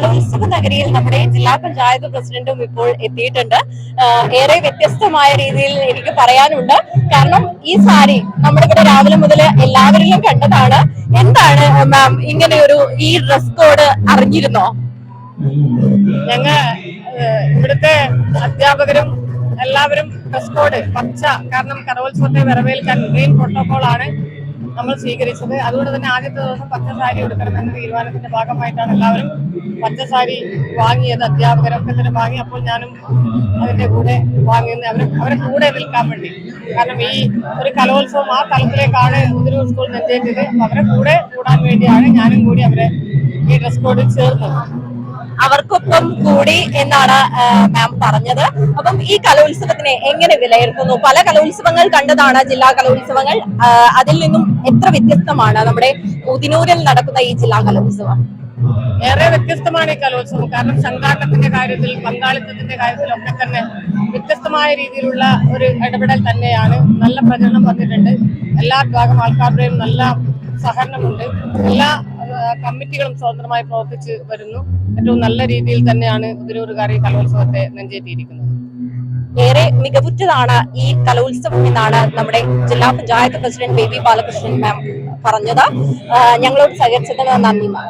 കലോത്സവ നഗരിയിൽ നമ്മുടെ ജില്ലാ പഞ്ചായത്ത് പ്രസിഡന്റും ഇപ്പോൾ എത്തിയിട്ടുണ്ട്. ഏറെ വ്യത്യസ്തമായ രീതിയിൽ എനിക്ക് പറയാനുണ്ട്. കാരണം ഈ സാരി നമ്മളിവിടെ രാവിലെ മുതൽ എല്ലാവരിലും കണ്ടതാണ്. എന്താണ് മാം ഇങ്ങനെ ഒരു ഈ ഡ്രസ് കോഡ് അറിഞ്ഞിരുന്നോ? ഞങ്ങൾ ഇവിടുത്തെ അധ്യാപകരും എല്ലാവരും ഡ്രസ് കോഡ് പച്ച. കാരണം കലോത്സവത്തെ വരവേൽക്കാൻ ഗ്രീൻ പ്രോട്ടോകോൾ ആണ്. നമ്മൾ സ്വീകരിച്ചത്. അതുകൊണ്ട് തന്നെ ആദ്യത്തെ ദിവസം പച്ച സാരി എടുക്കണം എന്ന തീരുമാനത്തിന്റെ ഭാഗമായിട്ടാണ് എല്ലാവരും പച്ച സാരി വാങ്ങിയത്. അധ്യാപകരൊക്കെ തന്നെ വാങ്ങി. അപ്പോൾ ഞാനും അതിന്റെ കൂടെ വാങ്ങിയത് അവരെ അവരെ കൂടെ നിൽക്കാൻ വേണ്ടി. കാരണം ഈ ഒരു കലോത്സവം ആ തലത്തിലേക്കാണ് മുതിരൂർ സ്കൂൾ നെഞ്ചേറ്റത്. അവരെ കൂടെ കൂടാൻ വേണ്ടിയാണ് ഞാനും കൂടി അവരെ ഈ ഡ്രസ് കോഡിൽ ചേർന്നത്. അവർക്കൊപ്പം കൂടി എന്നാണ് മാം പറഞ്ഞത്. അപ്പം ഈ കലോത്സവത്തിനെ എങ്ങനെ വിലയിരുത്തുന്നു? പല കലോത്സവങ്ങൾ കണ്ടതാണ് ജില്ലാ കലോത്സവങ്ങൾ. അതിൽ നിന്നും എത്ര വ്യത്യസ്തമാണ് നമ്മുടെ ഉദിനൂരിൽ നടക്കുന്ന ഈ ജില്ലാ കലോത്സവം? ഏറെ വ്യത്യസ്തമാണ് ഈ കലോത്സവം. കാരണം സംഘാടനത്തിന്റെ കാര്യത്തിൽ പങ്കാളിത്തത്തിന്റെ കാര്യത്തിലൊക്കെ തന്നെ വ്യത്യസ്തമായ രീതിയിലുള്ള ഒരു ഇടപെടൽ തന്നെയാണ്. നല്ല പ്രചരണം വന്നിട്ടുണ്ട്. എല്ലാ വിഭാഗം ആൾക്കാരുടെയും നല്ല സഹകരണമുണ്ട്. എല്ലാ കമ്മിറ്റികളും സ്വതന്ത്രമായി പ്രവർത്തിച്ച് വരുന്നു. ഏറ്റവും നല്ല രീതിയിൽ തന്നെയാണ് ഈ കലോത്സവത്തെ നെഞ്ചേറ്റിയിരിക്കുന്നത്. ഏറെ മികവുറ്റതാണ് ഈ കലോത്സവം എന്നാണ് നമ്മുടെ ജില്ലാ പഞ്ചായത്ത് പ്രസിഡന്റ് ബേബി ബാലകൃഷ്ണൻ മാം പറഞ്ഞത്. ഞങ്ങളോട് സഹകരിച്ചതിന് നന്ദി മാം.